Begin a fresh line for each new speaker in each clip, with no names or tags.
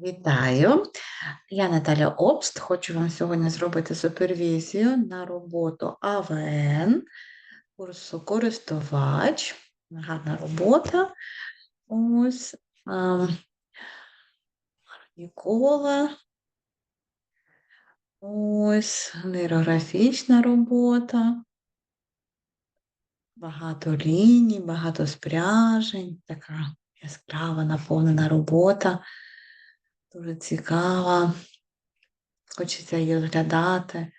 Вітаю! Я Наталя Обст. Хочу вам сьогодні зробити супервізію на роботу АВН, курсу користувач. Гарна робота. Ось ем, Нікола. Ось нейрографічна робота. Багато ліній, багато спряжень, така яскрава, наповнена робота. Дуже цікава. Хочеться її розглядати.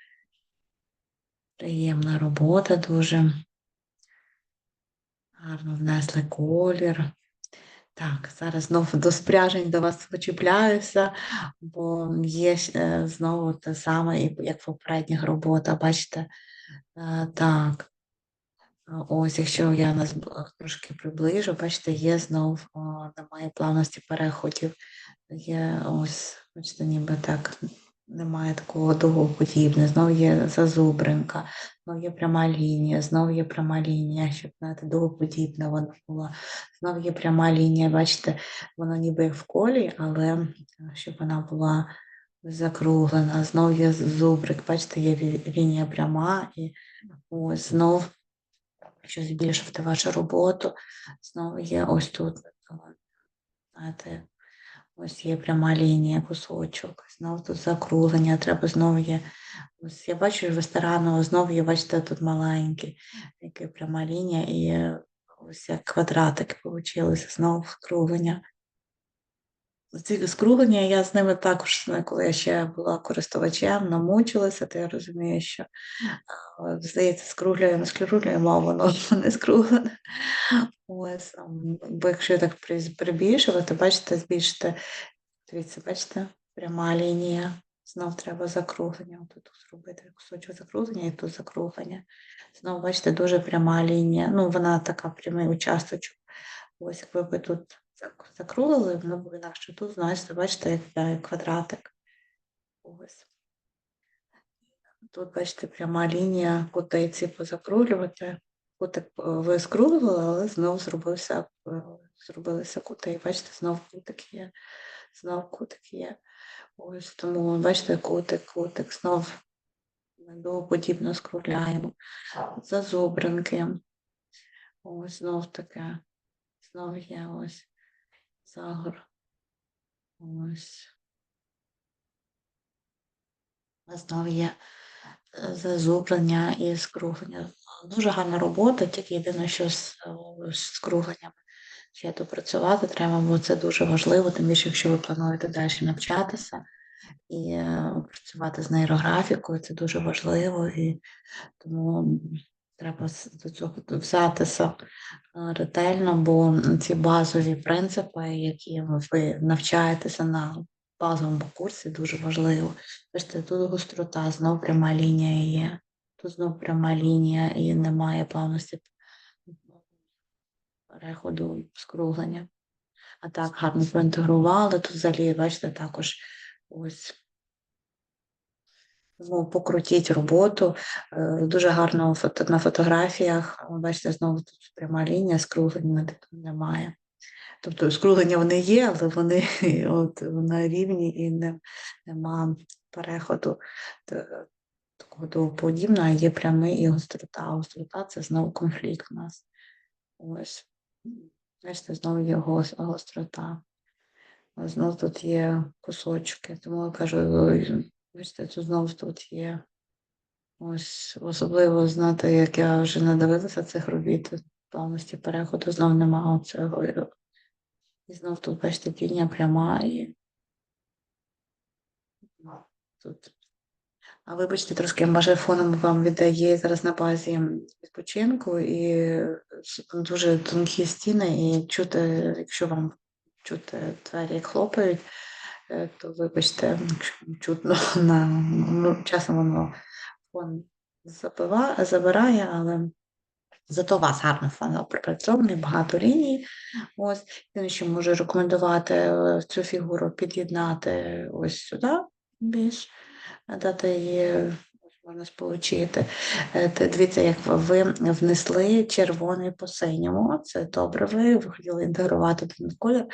Приємна робота дуже. Гарно внесли колір. Так, зараз знову до спряжень до вас почіпляюся, бо є е, знову те саме, як в попередніх роботах, бачите, Е, так. Ось, якщо я нас трошки приближу, бачите, є знов, о, немає плавності переходів. Є ось, бачите, ніби так, немає такого дугоподібне, знов є зазубринка, знов є пряма лінія, знов є пряма лінія, щоб знаєте, дугоподібна вона була. Знов є пряма лінія, бачите, вона ніби в колі, але е, щоб вона була закруглена, знов є зубрик, бачите, є лінія пряма, і ось знов якщо збільшувати вашу роботу, знову є ось тут, е, знаєте, ось є пряма лінія, кусочок, знову тут закруглення, треба знову є. Ось я бачу що старанно, знову є, бачите, тут маленький, яка пряма лінія, і ось як квадратики получилися, знову скруглення. Ці скруглення, я з ними також, коли я ще була користувачем, намучилася, то я розумію, що здається, скруглюємо, скруглюємо, а воно не скруглене. Бо якщо так при- прибільшувати, бачите, збільшити, дивіться, бачите, пряма лінія. Знов треба закруглення. Тут зробити кусочок закруглення і тут закруглення. Знову, бачите, дуже пряма лінія. Ну, вона така прямий участочок. Ось якби ви тут зак- закруглили, воно б інакше. Тут, знаєте, бачите, як квадратик. Ось. Тут, бачите, пряма лінія, кути ці позакруглювати. Кутик е, ви скруглили, але знов зробився, е, зробилися кути. Бачите, знов кутик є, знов кутик є. Ось тому, бачите, кутик, кутик, знов ми подібно скругляємо. Зазубринки. Ось знов таке. Знов є ось загор. Ось. А Знов є е, зазубрення і скруглення. Дуже гарна робота, тільки єдине, що з, з скругленнями ще допрацювати треба, бо це дуже важливо, тим більше, якщо ви плануєте далі навчатися і е, працювати з нейрографікою, це дуже важливо, і тому треба до цього взятися е, ретельно, бо ці базові принципи, які ви навчаєтеся на базовому курсі, дуже важливо. Бачите, тут гострота, знов пряма лінія є. Тут знов пряма лінія і немає плавності переходу скруглення. А так гарно проінтегрували. Тут взагалі, бачите, також ось ну, покрутіть роботу. Е, Дуже гарно на фотографіях. Бачите, знову тут пряма лінія, скруглення немає. Тобто скруглення вони є, але вони от, на рівні і не, нема переходу т- такого до подібного, а є прямий і гострота. А Гострота це знову конфлікт у нас. Ось. Бачите, знову є гос- гострота. Знову тут є кусочки. Тому я кажу, бачите, тут знову тут є. Ось особливо знати, як я вже надивилася цих робіт, повністю переходу знов немає цього. І знов тут, бачите, лінія пряма і тут. А вибачте, трошки може фоном вам віддає зараз на базі відпочинку і дуже тонкі стіни, і чути, якщо вам чути двері, хлопають, то вибачте, чутно на ну, часом воно фон забирає, але зато у вас гарно фон пропрацьований, багато ліній. Ось єдине, що можу рекомендувати е, цю фігуру під'єднати ось сюди більш, дати її можна сполучити. Е, Дивіться, як ви внесли червоний по синьому. Це добре. Ви ви хотіли інтегрувати один колір,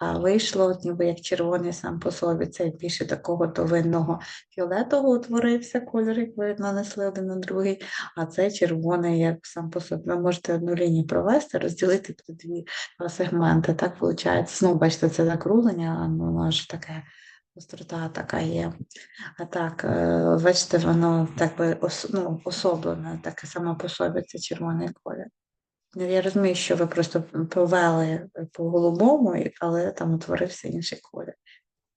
а вийшло, ніби як червоний сам по собі. Це більше такого товинного фіолетового утворився кольор, як ви нанесли один на другий, а це червоний, як сам по собі. Ви можете одну лінію провести, розділити дві сегменти. Так виходить. Знову бачите, це закруглення, а воно ж таке. Острота така є. А так, е, бачите, воно так би ос, ну, особлене, таке само по собі, це червоний колір. Ну, Я розумію, що ви просто повели по голубому, але там утворився інший колір.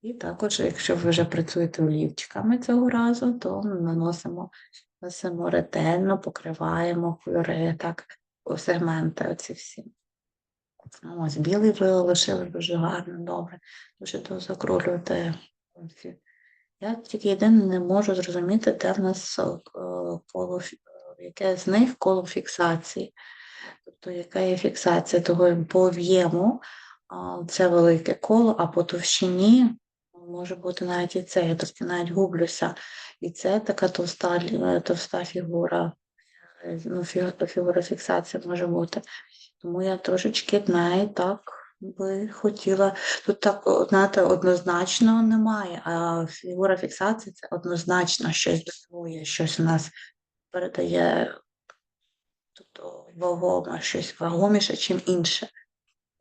І також, якщо ви вже працюєте олівчиками цього разу, то наносимо, наносимо ретельно, покриваємо кольори, так, сегменти оці всі. Ось білий ви лишили дуже гарно, добре. Дуже то закрулюєте. Ці. Я тільки єдине не можу зрозуміти, де в нас е, коло, е, яке з них коло фіксації. Тобто, яка є фіксація того по об'єму, це велике коло, а по товщині може бути навіть і це. Я трошки навіть гублюся. І це така товста, е, товста фігура, ну, фігура фіксації може бути. Тому я трошечки навіть так би хотіла. Тут так, знаєте, однозначно немає, а фігура фіксації це однозначно щось дозує, щось у нас передає тобто вагоме, щось вагоміше, чим інше.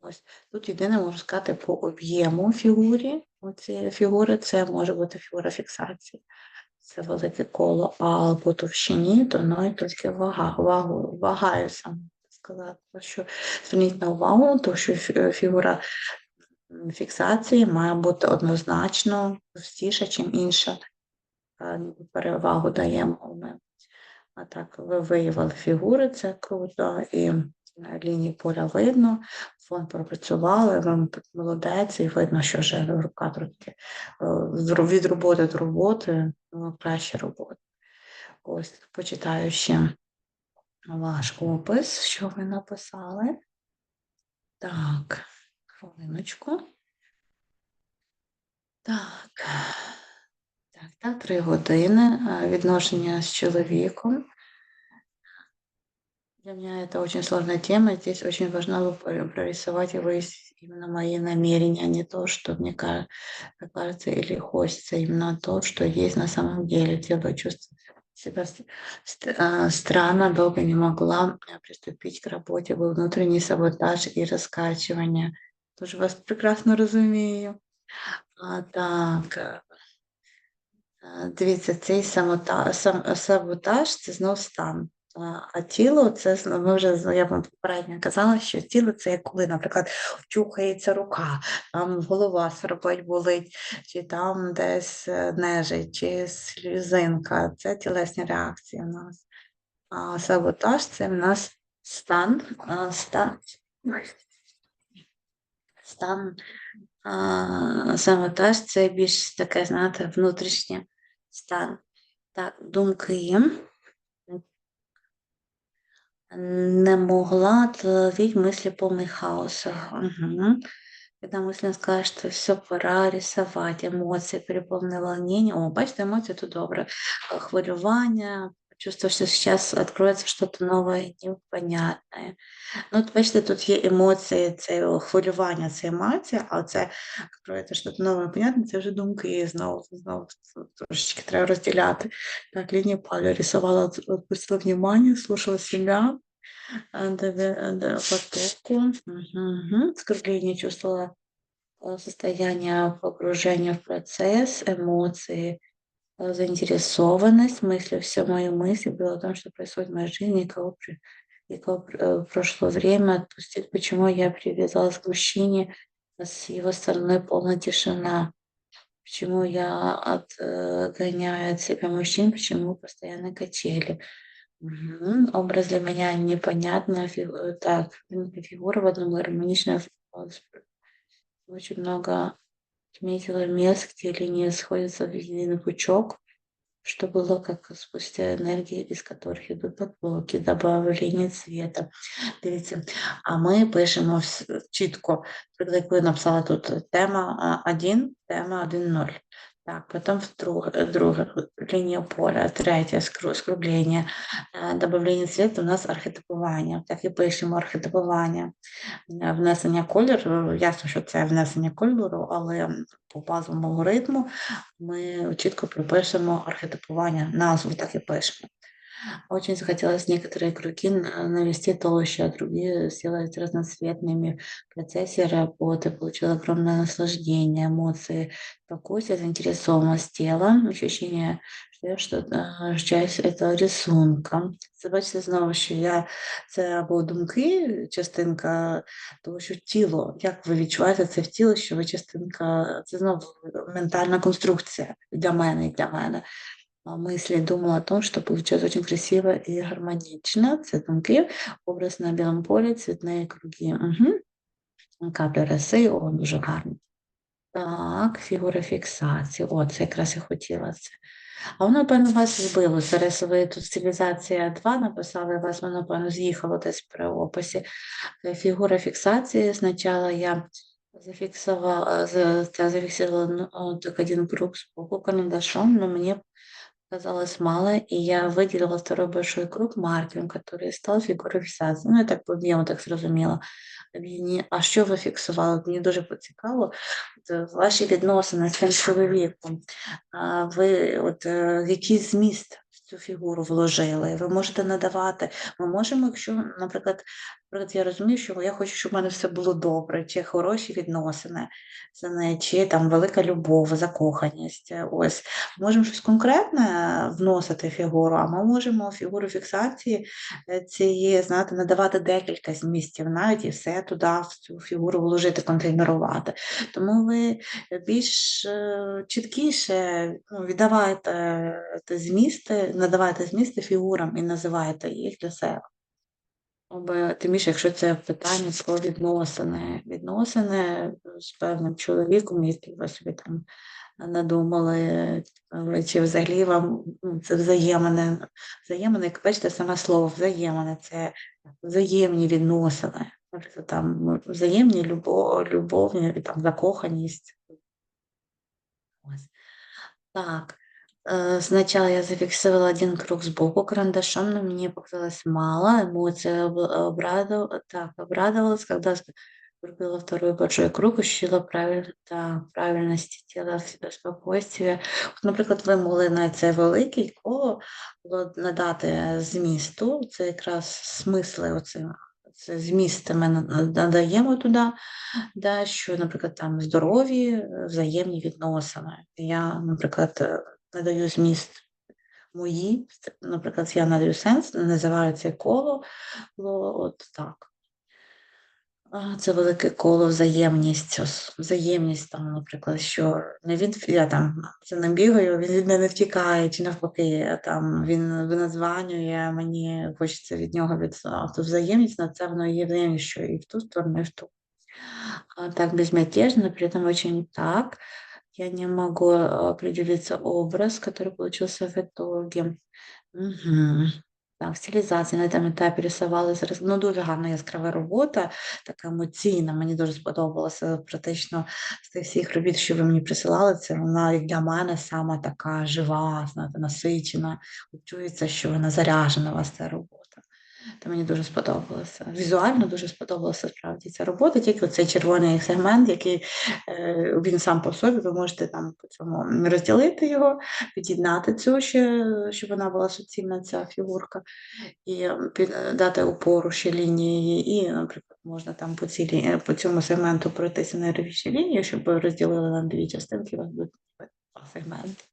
Ось тут єдине можу сказати по об'єму фігурі. Оцієї фігури це може бути фігура фіксації. Це велике коло, а по товщині то ну, і тільки вага, вагу, вагаюся можна сказати. Що зверніть на увагу, то що фігура фіксації має бути однозначно товстіша, чим інша. Е, Перевагу даємо ми. А так, ви виявили фігури, це круто, і е, лінії поля видно, фон пропрацювали, ви молодець, і видно, що вже рука трошки е, від роботи до роботи, ну, краще робота. Ось почитаю ще ваш опис, що ви написали. Так, хвилиночку. Так. Так, так, три години е, відношення з чоловіком. Для меня это очень сложная тема. Здесь очень важно было пр- прорисовать и выяснить именно мои намерения, а не то, что мне ка- кажется или хочется, именно то, что есть на самом деле. Дело чувствую себя странно, долго не могла а, приступить к работе. Был внутренний саботаж и раскачивание. Тоже вас прекрасно разумею. А, так. е, е, Дивіться, цей саботаж, саботаж це знов стан. А, тіло це ми вже я вам попередньо казала, що тіло це як коли, наприклад, чухається рука, там голова свербить, болить, чи там десь е, нежить, чи слізинка. Це тілесні реакції в нас. А саботаж це в нас стан, стан, стан саботаж це більш таке, знаєте, внутрішнє стан. Так, думки Не могла отловить мысли полный хаоса. Мгм. Когда мысленно скажешь, что все, пора рисовать, емоції, переповне волнение. О, бачите, емоції тут добре. Э, Хвилювання, чувство, що зараз відкроється щось нове і непонятне. Ну, от бачите, тут є емоції, це о, хвилювання, це емоція, а це відкроється щось нове і непонятне, це вже думки знову, знову трошечки треба розділяти. Так, лінія поля рисувала, отпустила внимание, слушала себя, а, д- д- Потоку. Мгм. Скорбление чувствовала э, состояние погружения в процесс, эмоции, э, заинтересованность, мысли, все мои мысли было о том, что происходит в моей жизни, и кого, и кого э, прошло время отпустить, почему я привязалась к мужчине, а с его стороны полная тишина, почему я отгоняю от себя мужчин, почему постоянно качели. Мгм. Образ для меня непонятная фигу- э, так, м, фигура в одном гармоничном очень много отметила мест, где линии сходятся в единый пучок, что было как спустя энергии, из которых идут потоки, добавление цвета. Дивіться, а ми пишемо вс- чітко, наприклад, як ви написали тут тема 1, тема 1.0. Так, потом в друг, э, друга поля, третє скру- скруглення, е, добавлення цвіту у нас архетипування. Так і пишемо архетипування. Е, Внесення кольору, ясно, що це внесення кольору, але по базовому алгоритму ми чітко пропишемо архетипування, назву так і пишемо. Очень захотелось некоторые круги н- навести толще, а другие сделать разноцветными. В процессе работы получила огромное наслаждение, эмоции, спокойствие, заинтересованность тела, ощущение, що я що е, часть этого рисунка. Це бачите знову, що я це або думки, частинка того, що тіло, як ви відчуваєте це в тіло, що ви частинка, це знову ментальна конструкція для мене і для мене а, мысли, думала о том, что получилось очень красиво и гармонично. Цветунки, образ на білому полі, цвітні круги. Угу. Капля роси, о, дуже гарно. Так, фігура фіксації. О, це якраз я хотіла це. А воно, напевно, вас збило. Зараз ви тут стилізація 2 написали, вас воно, напевно, з'їхало десь при описі. Е, Фігура фіксації. Спочатку я зафіксувала, це зафіксувала ну, так один круг з боку карандашом, но мені казалось мало, и я выделила второй большой круг маркером, который стал фігурою фіксації. Ну, я так по об'єму так зрозуміла. А що ви фіксували? Мені дуже поцікаво. Ваші відносини з цим чоловіком. А ви от е, який зміст в цю фігуру вложили? Ви можете надавати. Ми можемо, якщо, наприклад, наприклад, я розумію, що я хочу, щоб в мене все було добре, чи хороші відносини чи там велика любов, закоханість. е, Ось можемо щось конкретне вносити в фігуру, а ми можемо фігуру фіксації е, цієї, знаєте, надавати декілька змістів навіть і все туди в цю фігуру вложити, контейнерувати. Тому ви більш е, чіткіше ну, віддавайте те змісти, надавайте змісти фігурам і називаєте їх для себе. Тим більше, якщо це питання про відносини, відносини з певним чоловіком, який ви собі там надумали, е, чи взагалі вам ну, це взаємне, взаємне, як бачите, саме слово взаємне, це взаємні відносини. Наприклад, там взаємні любов, любовні, там, закоханість. Ось. Так. Э, Сначала я зафиксировала один круг сбоку карандашом, но мне показалось мало. Эмоция об- обрадов... так, обрадовалась, когда Врубила второй большой круг, ощутила правиль... да, правильності тіла, спокойствие. От, наприклад, на це велике коло було надати змісту, це якраз смисли, оце, це зміст ми надаємо туди, да, що, наприклад, там здорові, взаємні відносини. Я, наприклад, надаю зміст мої, наприклад, я надаю сенс, називаю це коло, було от так. Це велике коло взаємність, взаємність там, наприклад, що не він я там за ним бігаю, він від мене втікає, чи навпаки, там він названює, мені хочеться від нього від то взаємність, на це воно є взаємність, що і в ту сторону, і в ту. А, Так безмятежно, при этом очень так. Я не могу определиться образ, который получился в итоге. Угу. Так, стилізація на цьому етапі рисували зараз. Ну, дуже гарна яскрава робота, така емоційна. Мені дуже сподобалося. Практично з тих всіх робіт, що ви мені присилали, це вона для мене сама така жива, знаєте, насичена. Чується, що вона заряжена у вас ця робота. То мені дуже сподобалося. Візуально дуже сподобалася справді ця робота, тільки цей червоний сегмент, який е, він сам по собі, ви можете там по цьому розділити його, під'єднати цю ще, щоб вона була суцільна, ця фігурка, і е, дати опору ще лінії, і, наприклад, можна там по, цілі, по цьому сегменту пройтися на нервіші лінії, щоб розділили на дві частинки, у вас будуть два сегменти.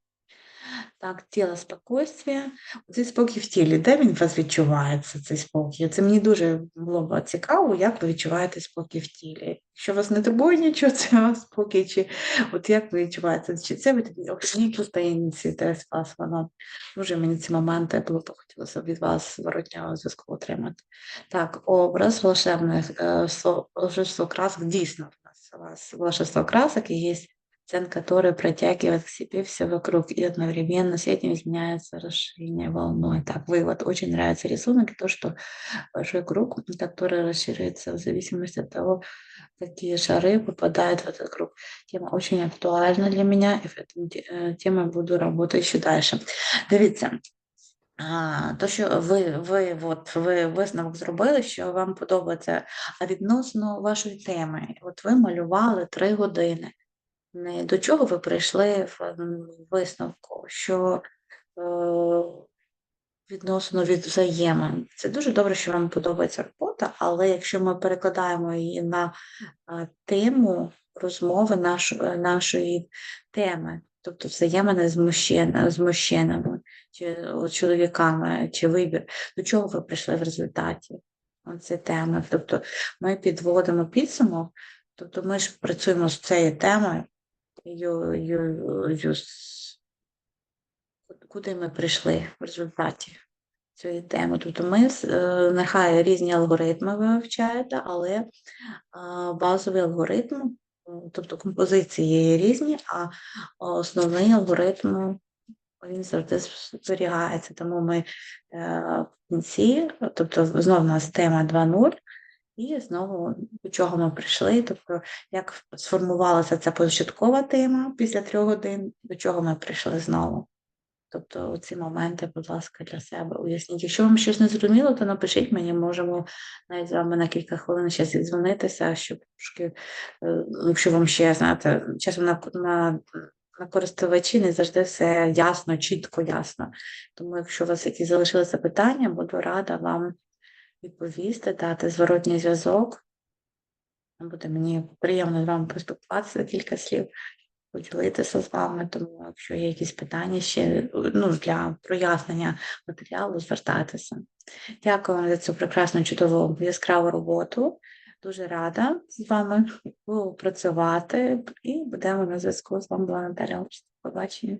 Так, тіло спокійствие. Цей спокій в тілі, де він у вас відчувається, цей спокій? Це мені дуже було б цікаво, як ви відчуваєте спокій в тілі. Якщо вас не турбує нічого, це спокій, чи от як ви відчуваєте, чи це ви такі охідні таємниці, де з вас воно. Дуже мені ці моменти було б хотілося від вас зворотнього зв'язку отримати. Так, образ волшебних е, волшебство красок дійсно в нас у вас волшебство красок і є акцент который протягивает к себе все вокруг, и одновременно с этим изменяется расширение волной. Так, вывод. Очень нравится рисунок, и то, что большой круг, который расширяется в зависимости от того, какие шары попадают в этот круг. Тема очень актуальна для меня, и в этой э, темой буду работать еще дальше. Дивіться, а, то, що ви ви, от, ви висновок зробили, що вам подобається, а відносно вашої теми, от ви малювали три години. До чого ви прийшли в висновку? Що е, відносно від взаємин. Це дуже добре, що вам подобається робота, але якщо ми перекладаємо її на е, тему розмови нашої, нашої теми, тобто взаємини з мужчинами, з мужчинами чи чоловіками, чи вибір, до чого ви прийшли в результаті цієї теми. Тобто ми підводимо підсумок, тобто ми ж працюємо з цією темою, ю, ю, ю, куди ми прийшли в результаті цієї теми. Тобто ми е, нехай різні алгоритми ви вивчаєте, але базовий алгоритм, тобто композиції різні, а основний алгоритм він завжди зберігається. Тому ми е, в кінці, тобто знову у нас тема 2.0, і знову до чого ми прийшли, тобто як сформувалася ця початкова тема після трьох годин, до чого ми прийшли знову. Тобто ці моменти, будь ласка, для себе уясніть. Якщо вам щось не зрозуміло, то напишіть мені, можемо навіть з вами на кілька хвилин ще зідзвонитися, щоб трошки, е, якщо вам ще знаєте, часом на, на, на користувачі не завжди все ясно, чітко ясно. Тому, якщо у вас якісь залишилися питання, буду рада вам відповісти, дати зворотній зв'язок. Буде мені приємно з вами поспілкуватися за кілька слів поділитися з вами, тому якщо є якісь питання ще ну, для прояснення матеріалу, звертайтеся. Дякую вам за цю прекрасну, чудову яскраву роботу. Дуже рада з вами працювати і будемо на зв'язку з вами була Наталя. Побачення.